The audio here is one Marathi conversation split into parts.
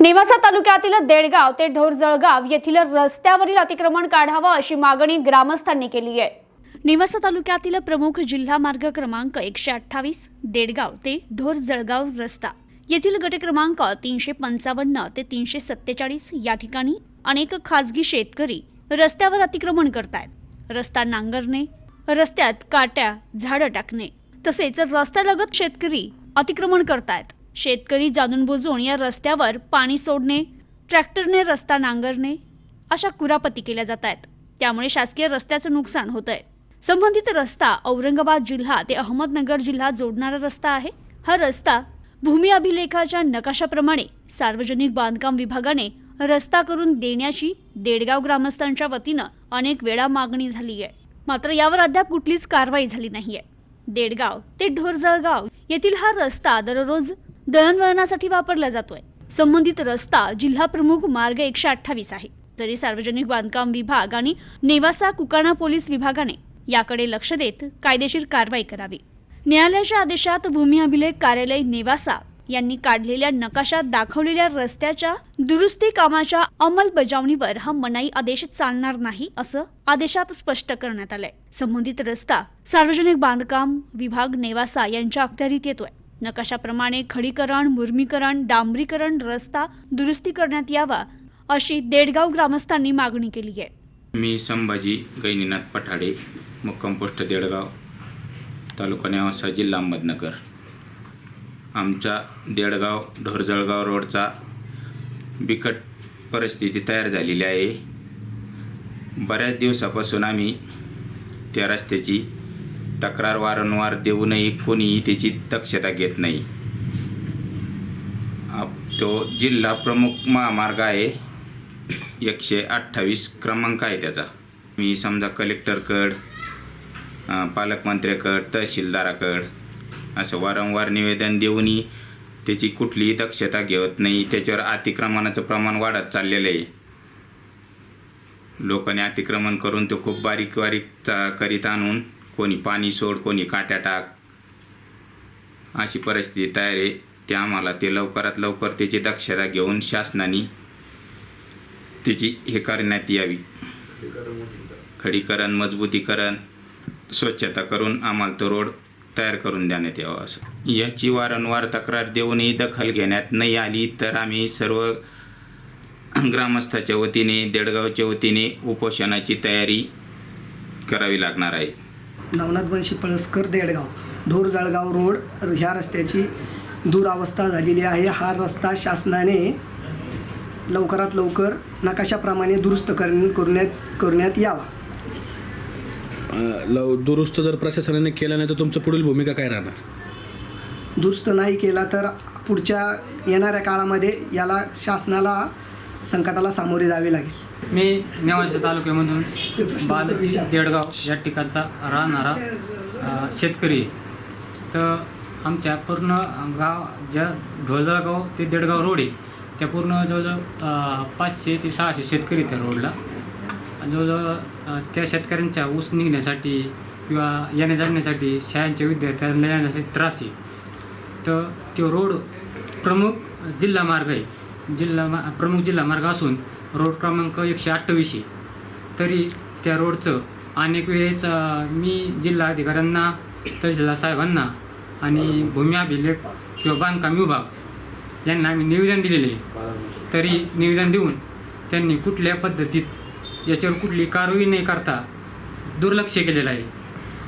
नेवासा तालुक्यातील देडगाव ते ढोरजळगाव येथील रस्त्यावरील अतिक्रमण काढावं अशी मागणी ग्रामस्थांनी केली आहे. नेवासा तालुक्यातील प्रमुख जिल्हा मार्ग क्रमांक एकशे अठ्ठावीस देडगाव ते ढोर जळगाव रस्ता. येथील गट क्रमांक तीनशे पंचावन्न ते तीनशे सत्तेचाळीस या ठिकाणी अनेक खाजगी शेतकरी रस्त्यावर अतिक्रमण करतायत. रस्ता नांगरणे रस्त्यात काट्या झाडं टाकणे तसेच रस्त्यालगत शेतकरी अतिक्रमण करतायत. शेतकरी जाणून बुजून या रस्त्यावर पाणी सोडणे ट्रॅक्टरने रस्ता नांगरणे अशा कुरापती केल्या जात आहेत. त्यामुळे शासकीय रस्त्याचं नुकसान होत आहे संबंधित रस्ता औरंगाबाद जिल्हा ते अहमदनगर जिल्हा जोडणारा रस्ता आहे. हा रस्ता भूमी अभिलेखाच्या नकाशाप्रमाणे सार्वजनिक बांधकाम विभागाने रस्ता करून देण्याची देडगाव ग्रामस्थांच्या वतीनं अनेक वेळा मागणी झाली आहे मात्र यावर अद्याप कुठलीच कारवाई झाली नाहीये. देडगाव ते ढोरजळगाव येथील हा रस्ता दररोज दळणवळणासाठी वापरला जातोय. संबंधित रस्ता जिल्हा प्रमुख मार्ग एकशे अठ्ठावीस आहे. तरी सार्वजनिक बांधकाम विभाग आणि नेवासा कुकाणा पोलीस विभागाने याकडे लक्ष देत कायदेशीर कारवाई करावी. न्यायालयाच्या आदेशात भूमी अभिलेख कार्यालय नेवासा यांनी काढलेल्या नकाशात दाखवलेल्या रस्त्याच्या दुरुस्ती कामाच्या अंमलबजावणीवर हा मनाई आदेश चालणार नाही असं आदेशात स्पष्ट करण्यात आलंय. संबंधित रस्ता सार्वजनिक बांधकाम विभाग नेवासा यांच्या अखत्यारीत येतोय. नकाशाप्रमाणे खडीकरण मुर्मीकरण डांबरीकरण रस्ता दुरुस्ती करण्यात यावा अशी देडगाव ग्रामस्थांनी मागणी केली आहे. मी संभाजी गैनीनाथ पठाडे मुक्काम पोस्ट देडगाव तालुका नेवासा जिल्हा अहमदनगर. आमचा देडगाव ढोरजळगाव रोडचा बिकट परिस्थिती तयार झालेली आहे. बऱ्याच दिवसापासून आम्ही त्या रस्त्याची तक्रार वारंवार देऊनही कोणीही त्याची दक्षता घेत नाही. तो जिल्हा प्रमुख महामार्ग आहे. एकशे अठ्ठावीस क्रमांक आहे त्याचा. मी समजा कलेक्टरकड पालकमंत्र्याकड तहसीलदाराकड असं वारंवार निवेदन देऊनही त्याची कुठलीही दक्षता घेत नाही. त्याच्यावर अतिक्रमणाचं प्रमाण वाढत चाललेलं आहे. लोकांनी अतिक्रमण करून तो खूप बारीक बारीक चा करीत आणून कोणी पाणी सोड कोणी काट्या टाक. अशी परिस्थिती तयार आहे. ते आम्हाला ते लवकरात लवकर त्याची दक्षता घेऊन शासनाने त्याची हे करण्यात यावी. खडीकरण मजबूतीकरण स्वच्छता करून आम्हाला तो रोड तयार करून देण्यात यावा असं. याची वारंवार तक्रार देऊनही दखल घेण्यात नाही आली तर आम्ही सर्व ग्रामस्थाच्या वतीने देडगावच्या वतीने उपोषणाची तयारी करावी लागणार आहे. नवनाथ बनशी पळसकर देडगाव. ढोर जळगाव रोड ह्या रस्त्याची दुरावस्था झालेली आहे. हा रस्ता शासनाने लवकरात लवकर नकाशाप्रमाणे दुरुस्त करण्या करण्यात करण्यात यावा. अ, लव दुरुस्त जर प्रशासनाने केला नाही तर तुमचं पुढील भूमिका काय राहणार? दुरुस्त नाही केला तर पुढच्या येणाऱ्या काळामध्ये याला शासनाला संकटाला सामोरे जावे लागेल. मी नेवासा तालुक्यामधून बालाजी देडगाव या ठिकाणचा राहणारा अ, शेतकरी आहे. तर आमच्या पूर्ण गाव ज्या ढोलजळगाव ते देडगाव रोड आहे. त्या पूर्ण जवळजवळ अ, पाचशे ते सहाशे शेतकरी त्या रोडला. जवळजवळ अ, त्या शेतकऱ्यांच्या ऊस निघण्यासाठी किंवा येण्या जाण्यासाठी शाळांच्या विद्यार्थ्यांना येण्यासाठी त्रास आहे. तर तो रोड प्रमुख जिल्हा मार्ग आहे. जिल्हा मा प्रमुख जिल्हा मार्ग असून रोड क्रमांक एकशे अठ्ठावीस आहे तरी त्या रोडचं अनेक वेळेस मी जिल्हा अधिकाऱ्यांना तहसीलदार साहेबांना आणि भूमी अभिलेख किंवा बांधकाम विभाग यांना आम्ही निवेदन दिलेले. आहे तरी निवेदन देऊन त्यांनी कुठल्या पद्धतीत याच्यावर कुठली कारवाई नाही करता दुर्लक्ष केलेलं आहे.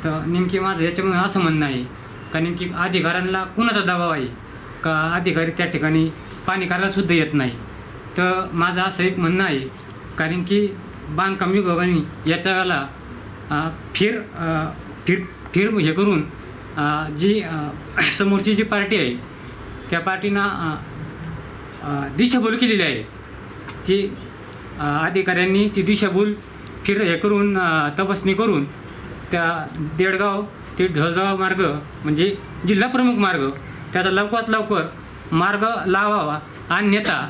तर नेमकी माझं याच्यामुळे असं म्हणणं आहे का नेमकी अधिकाऱ्यांना कुणाचा दबाव आहे? का अधिकारी त्या ठिकाणी पाणी करायलासुद्धा येत नाही. तर माझं असं एक म्हणणं आहे कारण की बांधकाम विभागाने याच्या वेळेला फिर फिर फिर हे करून जी समोरची जी पार्टी आहे त्या पार्टीनं दिशाभूल केलेली आहे. ती अधिकाऱ्यांनी ती दिशाभूल फिर हे करून तपासणी करून त्या देडगाव ते ढोलगाव मार्ग म्हणजे जिल्हा प्रमुख मार्ग त्याचा लवकरात लवकर मार्ग लावावा. अन्यथा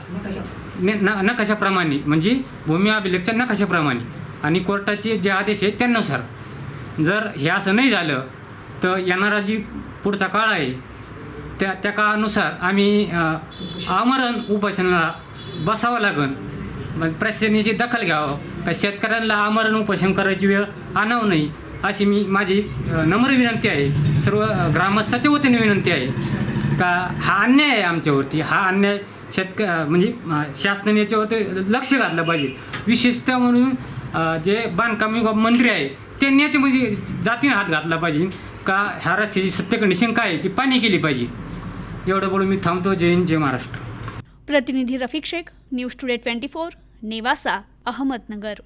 ने न नकाशाप्रमाणे म्हणजे भूमी अभिलेखच्या नकाशाप्रमाणे. आणि कोर्टाचे जे आदेश आहेत त्यानुसार. जर हे असं नाही झालं तर येणारा जी पुढचा काळ आहे त्या त्या काळानुसार आम्ही आमरण उपोषणाला बसावं लागन. मग प्रशासनाची दखल घ्यावं. का शेतकऱ्यांना आमरण उपोषण करायची वेळ आणावं नाही अशी मी माझी नम्र विनंती आहे. सर्व ग्रामस्थाच्या वतीने विनंती आहे. का हा अन्याय आहे आमच्यावरती. हा अन्याय शेतक म्हणजे शासन शासनाने याच्यावरती लक्ष घातलं पाहिजे. विशेषतः म्हणून जे बांधकाम विभाग मंत्री आहे त्यांनी याच्यामध्ये जातीने हात घातला पाहिजे. का ह्या रस्त्याची सत्य कंडिशन काय आहे ती पाणी केली पाहिजे. एवढं बोलून मी थांबतो. जय हिंद जय महाराष्ट्र. प्रतिनिधी Rafiq Shaikh news today twenty four Nevasa Ahmednagar.